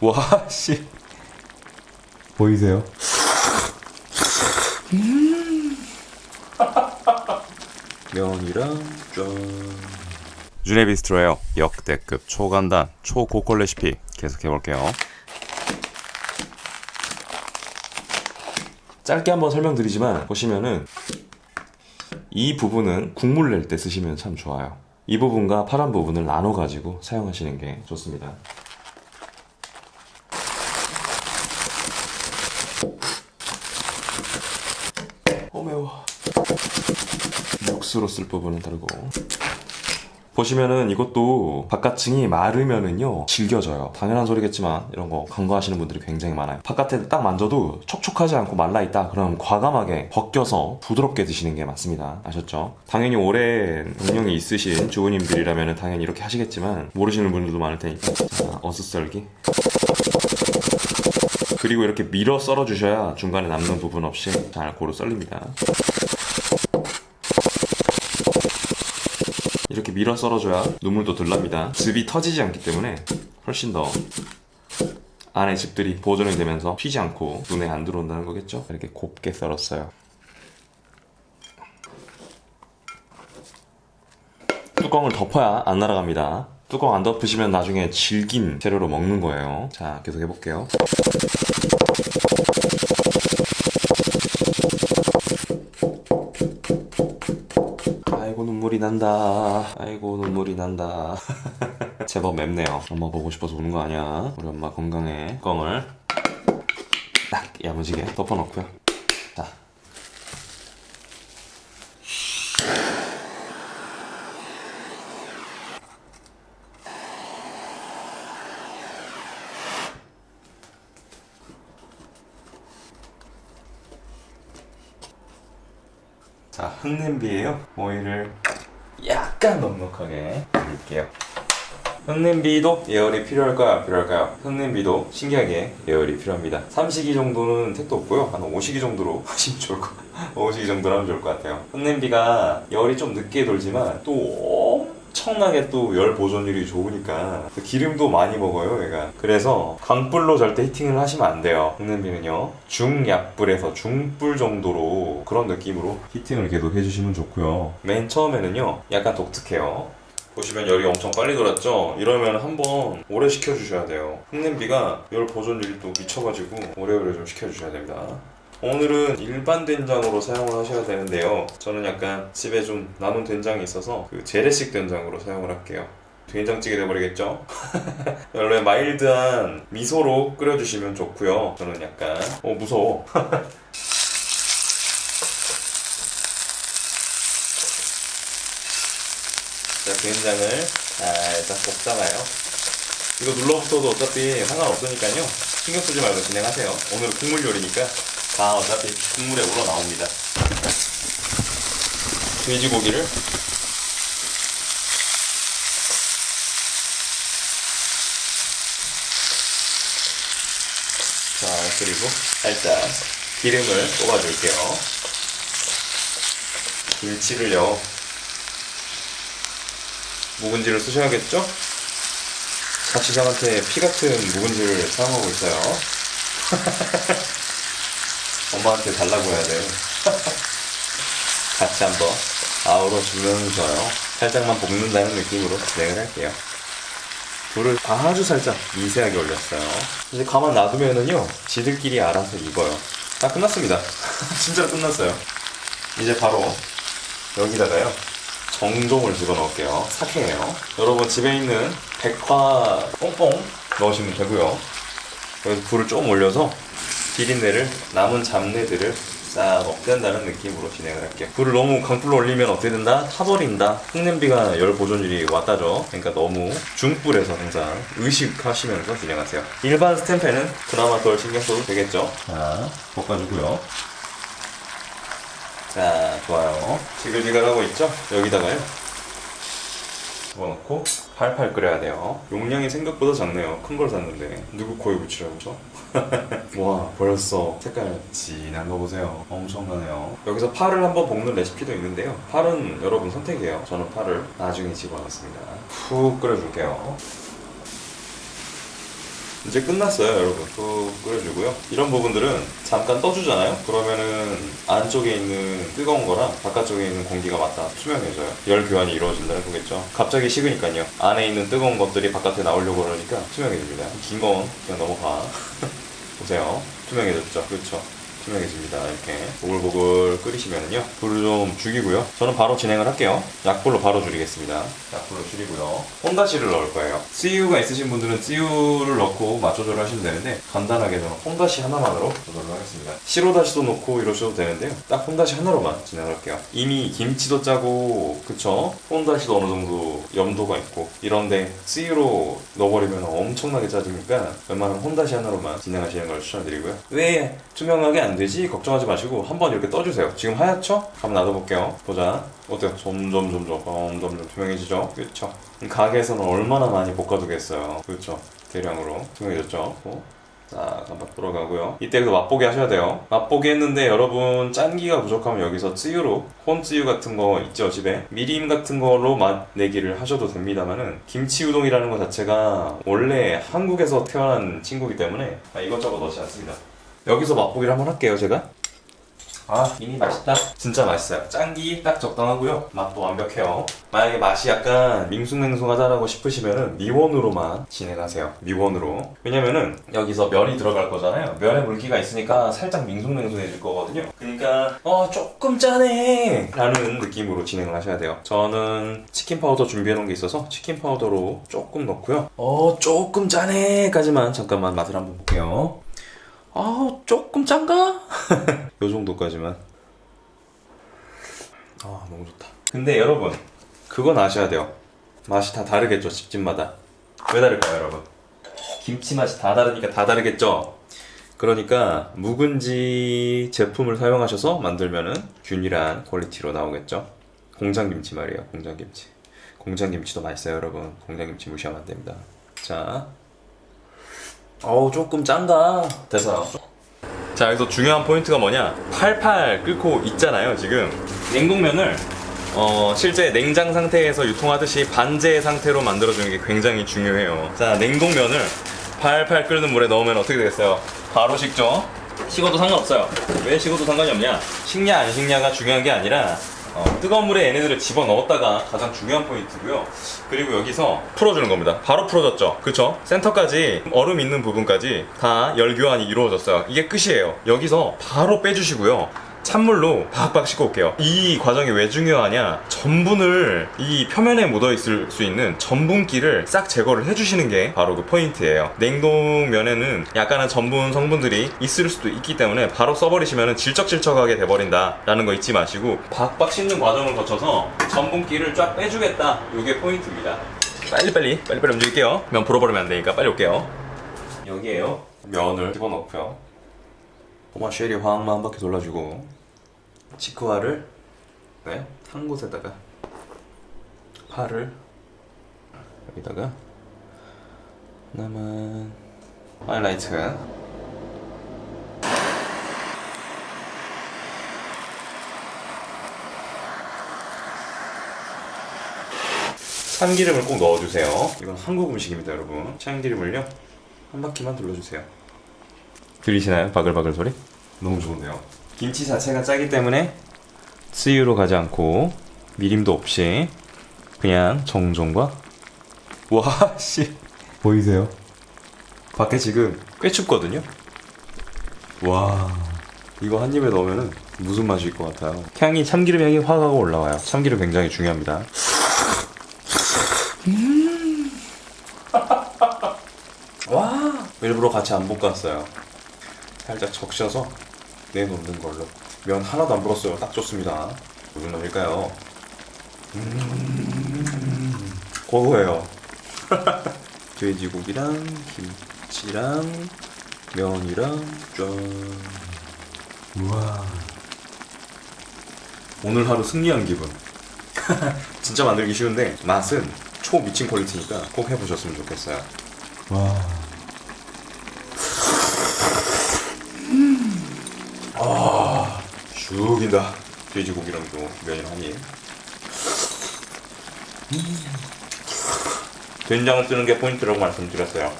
와, 씨. 보이세요? 면이랑 짠. 준의 비스트로예요. 역대급 초간단 초고퀄 레시피 계속해 볼게요. 짧게 한번 설명드리지만 보시면은 이 부분은 국물 낼 때 쓰시면 참 좋아요. 이 부분과 파란 부분을 나눠 가지고 사용하시는 게 좋습니다. 어 매워. 육수로 쓸 부분은 다르고. 보시면은 이것도 바깥층이 마르면은요 질겨져요 당연한 소리겠지만 이런 거 간과하시는 분들이 굉장히 많아요 바깥에 딱 만져도 촉촉하지 않고 말라있다 그럼 과감하게 벗겨서 부드럽게 드시는 게 맞습니다 아셨죠? 당연히 오랜 운영이 있으신 주부님들이라면 당연히 이렇게 하시겠지만 모르시는 분들도 많을 테니까 자 어슷썰기 그리고 이렇게 밀어 썰어 주셔야 중간에 남는 부분 없이 잘 고루 썰립니다 이렇게 밀어 썰어줘야 눈물도 덜 납니다. 즙이 터지지 않기 때문에 훨씬 더 안에 즙들이 보존이 되면서 튀지 않고 눈에 안 들어온다는 거겠죠? 이렇게 곱게 썰었어요. 뚜껑을 덮어야 안 날아갑니다. 뚜껑 안 덮으시면 나중에 질긴 재료로 먹는 거예요. 자, 계속 해볼게요. 아이고 눈물이 난다. 아이고 눈물이 난다. 제법 맵네요. 엄마 보고 싶어서 우는 거 아니야. 우리 엄마 건강해. 뚜껑을 딱 야무지게 덮어놓고요. 자, 흑냄비에요. 오일을 약간 넉넉하게 올릴게요. 흑냄비도 예열이 필요할까요? 안 필요할까요? 흑냄비도 신기하게 예열이 필요합니다. 삼식이 정도는 택도 없고요. 한 5식이 정도로 하시면 좋을 것 같아요. 5식이 정도로 하면 좋을 것 같아요. 흑냄비가 열이 좀 늦게 돌지만 또 엄청나게 또 열 보존율이 좋으니까 또 기름도 많이 먹어요 얘가. 그래서 강불로 절대 히팅을 하시면 안 돼요. 흑냄비는요. 중약불에서 중불 정도로 그런 느낌으로 히팅을 계속 해주시면 좋고요. 맨 처음에는요 약간 독특해요. 보시면 열이 엄청 빨리 돌았죠? 이러면 한번 오래 식혀주셔야 돼요. 흑냄비가 열 보존율이 또 미쳐가지고 오래오래 좀 식혀주셔야 됩니다 오늘은 일반 된장으로 사용을 하셔야 되는데요. 저는 약간 집에 좀 남은 된장이 있어서 그 재래식 된장으로 사용을 할게요. 된장찌개 돼버리겠죠? 원래 마일드한 미소로 끓여주시면 좋고요. 저는 약간 어 무서워. 자 된장을 살짝 볶잖아요. 이거 눌러붙어도 어차피 상관없으니까요. 신경 쓰지 말고 진행하세요. 오늘 국물 요리니까 다 어차피 국물에 우러 나옵니다. 돼지고기를 자 그리고 살짝 기름을 뽑아줄게요. 김치를요 묵은지를 쓰셔야겠죠? 자취장한테 피 같은 묵은지를 사용하고 있어요. 엄마한테 달라고 해야 돼요. 같이 한번 아우러 주면서요. 살짝만 볶는다는 느낌으로 진행을 할게요. 불을 아주 살짝 미세하게 올렸어요. 이제 가만 놔두면은요, 지들끼리 알아서 익어요. 다 끝났습니다. 진짜로 끝났어요. 이제 바로 여기다가요, 정종을 집어넣을게요. 사케예요. 여러분 집에 있는 백화 뽕뽕 넣으시면 되고요. 여기서 불을 조금 올려서 비린내를 남은 잡내들을 싹 없앤다는 느낌으로 진행을 할게요. 불을 너무 강불로 올리면 어떻게 된다? 타버린다. 흑냄비가 열 보존율이 왔다죠. 그러니까 너무 중불에서 항상 의식하시면서 진행하세요. 일반 스탬페는 그나마 덜 신경 써도 되겠죠? 자, 볶아주고요. 자, 좋아요. 지글지글하고 있죠? 여기다가요. 집어넣고 팔팔 끓여야 돼요. 용량이 생각보다 작네요. 큰 걸 샀는데 누구 코에 붙이라고 죠? 와 벌써 색깔 진한 거 보세요. 엄청나네요. 여기서 파를 한번 볶는 레시피도 있는데요. 파는 여러분 선택이에요. 저는 파를 나중에 집어넣습니다. 푹 끓여줄게요. 이제 끝났어요, 여러분. 또 끓여주고요. 이런 부분들은 잠깐 떠주잖아요? 그러면은 안쪽에 있는 뜨거운 거랑 바깥쪽에 있는 공기가 맞다 투명해져요. 열 교환이 이루어진다는 거겠죠. 갑자기 식으니까요. 안에 있는 뜨거운 것들이 바깥에 나오려고 그러니까 투명해집니다. 긴 건 그냥 넘어가. 보세요. 투명해졌죠? 그렇죠. 투명해집니다. 이렇게 보글보글 끓이시면요. 불을 좀 죽이고요. 저는 바로 진행을 할게요. 약불로 바로 줄이겠습니다. 약불로 줄이고요. 혼다시를 넣을 거예요. CU가 있으신 분들은 CU를 넣고 맛 조절을 하시면 되는데 간단하게 저는 혼다시 하나만으로 조절을 하겠습니다. 시로다시도 넣고 이러셔도 되는데요. 딱 혼다시 하나로만 진행할게요. 이미 김치도 짜고 그쵸? 혼다시도 어느 정도 염도가 있고 이런데 CU로 넣어버리면 엄청나게 짜지니까 웬만하면 혼다시 하나로만 진행하시는 걸 추천드리고요. 왜 투명하게 안 되지? 걱정하지 마시고 한번 이렇게 떠주세요. 지금 하얗죠? 한번 놔둬볼게요. 보자. 어때요? 점점 점점 점점 점 투명해지죠? 그렇죠. 가게에서는 얼마나 많이 볶아두겠어요. 그렇죠. 대량으로 투명해졌죠. 어? 자, 깜빡 돌아가고요. 이때도 맛보기 하셔야 돼요. 맛보기 했는데 여러분 짠기가 부족하면 여기서 찌유로 콘찌유 같은 거 있죠 집에 미림 같은 걸로 맛 내기를 하셔도 됩니다만은 김치 우동이라는 것 자체가 원래 한국에서 태어난 친구이기 때문에 아, 이것저것 넣지 않습니다. 여기서 맛보기를 한번 할게요 제가. 아 이미 맛있다. 진짜 맛있어요. 짠기 딱 적당하고요. 맛도 완벽해요. 만약에 맛이 약간 밍숭맹숭하다라고 싶으시면은 미원으로만 진행하세요. 미원으로. 왜냐면은 여기서 면이 들어갈 거잖아요. 면에 물기가 있으니까 살짝 밍숭맹숭해질 거거든요. 그러니까 어 조금 짜네! 라는 느낌으로 진행을 하셔야 돼요. 저는 치킨 파우더 준비해 놓은 게 있어서 치킨 파우더로 조금 넣고요. 어 조금 짜네 까지만 잠깐만 맛을 한번 볼게요 아 조금 짠가? 요 정도까지만. 아 너무 좋다. 근데 여러분 그건 아셔야 돼요. 맛이 다 다르겠죠 집집마다. 왜 다를까요 여러분? 김치 맛이 다 다르니까 다 다르겠죠? 그러니까 묵은지 제품을 사용하셔서 만들면은 균일한 퀄리티로 나오겠죠? 공장김치 말이에요 공장김치. 공장김치도 맛있어요 여러분. 공장김치 무시하면 안 됩니다. 자 어우 조금 짠다. 됐어요 자 여기서 중요한 포인트가 뭐냐? 팔팔 끓고 있잖아요 지금. 냉동면을 어, 실제 냉장 상태에서 유통하듯이 반제 상태로 만들어주는 게 굉장히 중요해요. 자 냉동면을 팔팔 끓는 물에 넣으면 어떻게 되겠어요? 바로 식죠? 식어도 상관없어요. 왜 식어도 상관이 없냐? 식냐 안 식냐가 중요한 게 아니라 어, 뜨거운 물에 얘네들을 집어 넣었다가 가장 중요한 포인트고요. 그리고 여기서 풀어주는 겁니다. 바로 풀어졌죠. 그쵸? 센터까지 얼음 있는 부분까지 다 열 교환이 이루어졌어요. 이게 끝이에요. 여기서 바로 빼주시고요. 찬물로 박박 씻고 올게요. 이 과정이 왜 중요하냐? 전분을 이 표면에 묻어 있을 수 있는 전분기를 싹 제거를 해주시는 게 바로 그 포인트예요. 냉동면에는 약간의 전분 성분들이 있을 수도 있기 때문에 바로 써버리시면 질척질척하게 돼버린다 라는 거 잊지 마시고 박박 씻는 과정을 거쳐서 전분기를 쫙 빼주겠다. 이게 포인트입니다. 빨리빨리 빨리빨리 움직일게요. 면 불어버리면 안 되니까 빨리 올게요. 여기에요. 면을 집어넣고요. 토마 쉐리 화학만 한 바퀴 돌려주고 치크와를 네, 한 곳에다가 파를 여기다가 남은 하이라이트. 참기름을 꼭 넣어주세요. 이건 한국 음식입니다 여러분. 참기름을요. 한 바퀴만 돌려주세요 들리시나요? 바글바글 소리? 너무 좋은데요. 김치 자체가 짜기 때문에 쓰유로 가지 않고 미림도 없이 그냥 정종과 와 씨. 보이세요? 밖에 지금 꽤 춥거든요. 와 이거 한 입에 넣으면 무슨 맛일 것 같아요. 향이 참기름 향이 확 하고 올라와요. 참기름 굉장히 중요합니다. 와 일부러 같이 안 볶았어요. 살짝 적셔서 내놓는 걸로. 면 하나도 안 불었어요. 딱 좋습니다. 무슨 맛일까요? 음 고소해요. 돼지고기랑 김치랑 면이랑 짠. 우와. 오늘 하루 승리한 기분. 진짜 만들기 쉬운데 맛은 초 미친 퀄리티니까 꼭 해보셨으면 좋겠어요. 와 아, 죽인다. 돼지고기랑 또 면이랑 한 입. 된장을 쓰는 게 포인트라고 말씀드렸어요.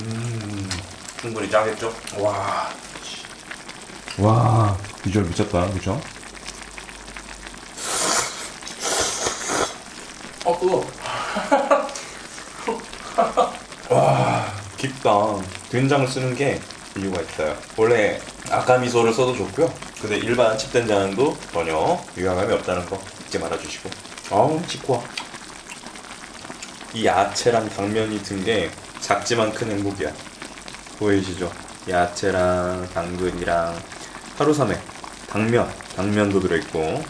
음, 충분히 짜겠죠? 와. 와, 비주얼 미쳤다, 그죠? 어, 뜨거. 와, 깊다. 된장을 쓰는 게 이유가 있어요. 원래 아까 미소를 써도 좋고요. 근데 일반 칩된장도 전혀 유용함이 없다는 거 잊지 말아주시고. 아우, 치코아. 이 야채랑 당면이 든 게 작지만 큰 행복이야. 보이시죠? 야채랑 당근이랑 하루삼에 당면, 당면도 들어있고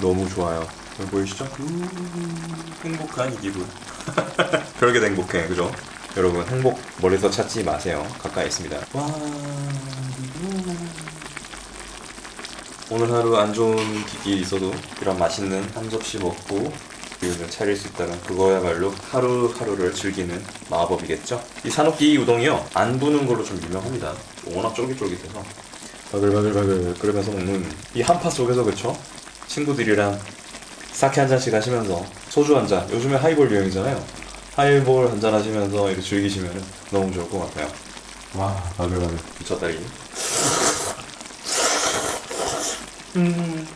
너무 좋아요. 보이시죠? 음, 행복한 이 기분. 별게 다 행복해, 그죠? 여러분 행복 멀리서 찾지 마세요. 가까이 있습니다. 와. 오늘 하루 안 좋은 기기 있어도 이런 맛있는 한 접시 먹고 기운을 차릴 수 있다면 그거야말로 하루하루를 즐기는 마법이겠죠? 이 산옥기 우동이요 안 부는 걸로 좀 유명합니다. 워낙 쫄깃쫄깃해서 바글바글바글 끓으면서 먹는 이 한파 속에서 그쵸? 친구들이랑 사케 한 잔씩 하시면서 소주 한 잔. 요즘에 하이볼 유행이잖아요. 하이볼 한잔 하시면서 이렇게 즐기시면 너무 좋을 것 같아요. 와 바글바글 미쳤다 이. 음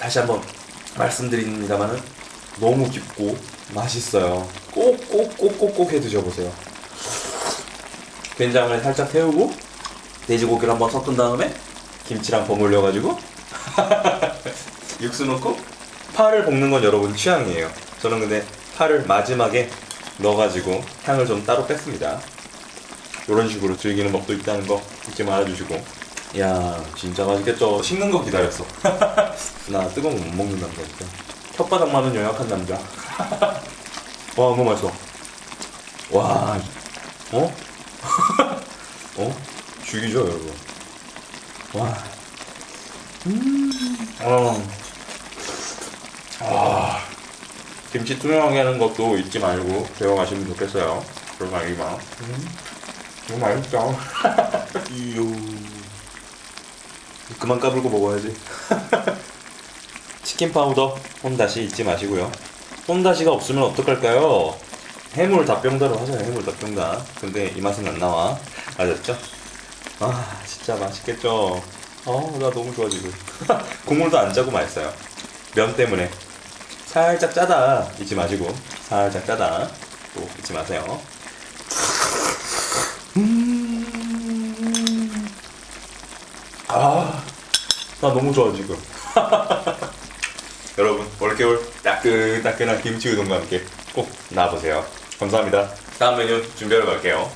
다시 한번 말씀드립니다만은 너무 깊고 맛있어요. 꼭 꼭 꼭 꼭 꼭 해 드셔보세요. 된장을 살짝 태우고 돼지고기를 한번 섞은 다음에 김치랑 버무려 가지고 육수 넣고 파를 볶는 건 여러분 취향이에요. 저는 근데 파를 마지막에 넣어가지고 향을 좀 따로 뺐습니다. 이런 식으로 즐기는 법도 있다는 거 잊지 말아주시고. 이야 진짜 맛있겠죠. 식는 거 기다렸어. 나 뜨거운 거 못 먹는 남자 진짜. 혓바닥만은 영약한 남자. 와 너무 맛있어. 와 어? 어? 죽이죠 여러분. 와. 음. 어. 아, 김치 투명하게 하는 것도 잊지 말고 배워가시면 좋겠어요. 그런 말이만. 음, 너무 맛있다. 그만 까불고 먹어야지. 치킨 파우더, 홈다시 잊지 마시고요. 홈다시가 없으면 어떡할까요? 해물 닭병다로 하잖아요, 해물 닭병다. 근데 이 맛은 안 나와. 아셨죠? 아, 진짜 맛있겠죠? 어, 나 너무 좋아, 지금. 국물도 안 짜고 맛있어요. 면 때문에. 살짝 짜다 잊지 마시고 살짝 짜다 또 잊지 마세요. 음. 아, 나 너무 좋아 지금. 여러분 올겨울 따끈따끈한 김치 우동과 함께 꼭 나와보세요. 감사합니다. 다음 메뉴 준비하러 갈게요.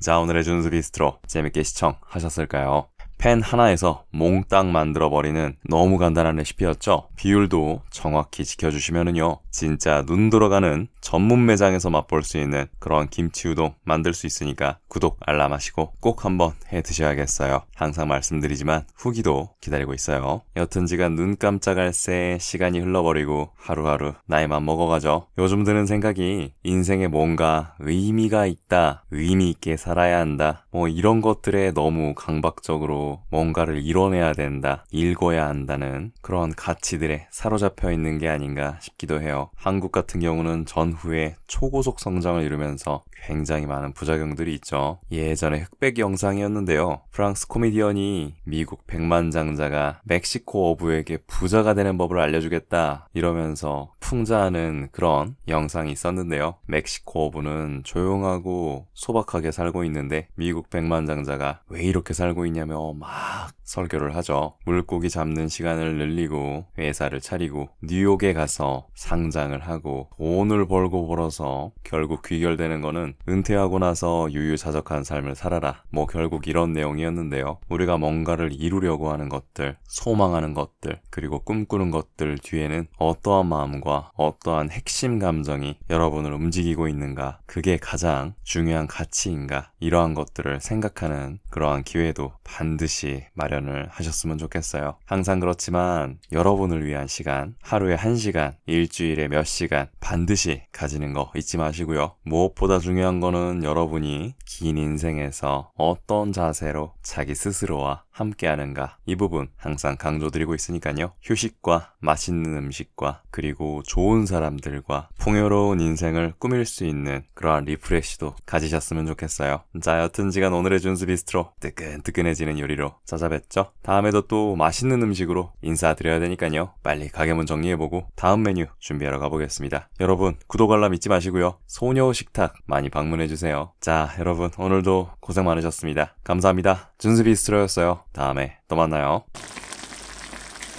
자 오늘의 준수 비스트로 재밌게 시청하셨을까요? 팬 하나에서 몽땅 만들어버리는 너무 간단한 레시피였죠? 비율도 정확히 지켜주시면은요, 진짜 눈 돌아가는 전문 매장에서 맛볼 수 있는 그런 김치 우동 만들 수 있으니까 구독, 알람 하시고 꼭 한번 해 드셔야겠어요. 항상 말씀드리지만 후기도 기다리고 있어요. 여튼 지간 눈 깜짝할 새 시간이 흘러버리고 하루하루 나이만 먹어가죠. 요즘 드는 생각이 인생에 뭔가 의미가 있다, 의미 있게 살아야 한다, 뭐 이런 것들에 너무 강박적으로 뭔가를 이뤄내야 된다, 읽어야 한다는 그런 가치들에 사로잡혀 있는 게 아닌가 싶기도 해요. 한국 같은 경우는 전 후에 초고속 성장을 이루면서 굉장히 많은 부작용들이 있죠. 예전에 흑백 영상이었는데요. 프랑스 코미디언이 미국 백만장자가 멕시코 어부에게 부자가 되는 법을 알려주겠다 이러면서 풍자하는 그런 영상이 있었는데요. 멕시코 어부는 조용하고 소박하게 살고 있는데 미국 백만장자가 왜 이렇게 살고 있냐며 막 설교를 하죠. 물고기 잡는 시간을 늘리고 회사를 차리고 뉴욕에 가서 상장을 하고 돈을 벌고 벌어서 결국 귀결되는 거는 은퇴하고 나서 유유자적한 삶을 살아라. 뭐 결국 이런 내용이었는데요. 우리가 뭔가를 이루려고 하는 것들, 소망하는 것들, 그리고 꿈꾸는 것들 뒤에는 어떠한 마음과 어떠한 핵심 감정이 여러분을 움직이고 있는가. 그게 가장 중요한 가치인가. 이러한 것들을 생각하는 그러한 기회도 반드시 마련을 하셨으면 좋겠어요. 항상 그렇지만 여러분을 위한 시간, 하루에 한 시간, 일주일에 몇 시간 반드시 가지는 거 잊지 마시고요. 무엇보다 중요한 거는 여러분이 긴 인생에서 어떤 자세로 자기 스스로와 함께하는가 이 부분 항상 강조드리고 있으니까요. 휴식과 맛있는 음식과 그리고 좋은 사람들과 풍요로운 인생을 꾸밀 수 있는 그러한 리프레시도 가지셨으면 좋겠어요. 자 여튼지간 오늘의 준수 비스트로 뜨끈뜨끈해지는 요리로 찾아뵙죠. 다음에도 또 맛있는 음식으로 인사드려야 되니까요. 빨리 가게 문 정리해보고 다음 메뉴 준비하러 가보겠습니다. 여러분 구독 알람 잊지 마시고요. 소녀 식탁 많이 방문해주세요. 자 여러분 오늘도 고생 많으셨습니다. 감사합니다. 준수 비스트로였어요. 다음에 또 만나요.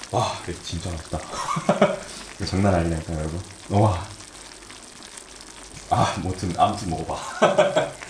와 진짜 맛있다. 장난 아니라니까 여러분. 와. 아, 뭐든 아무튼 먹어봐.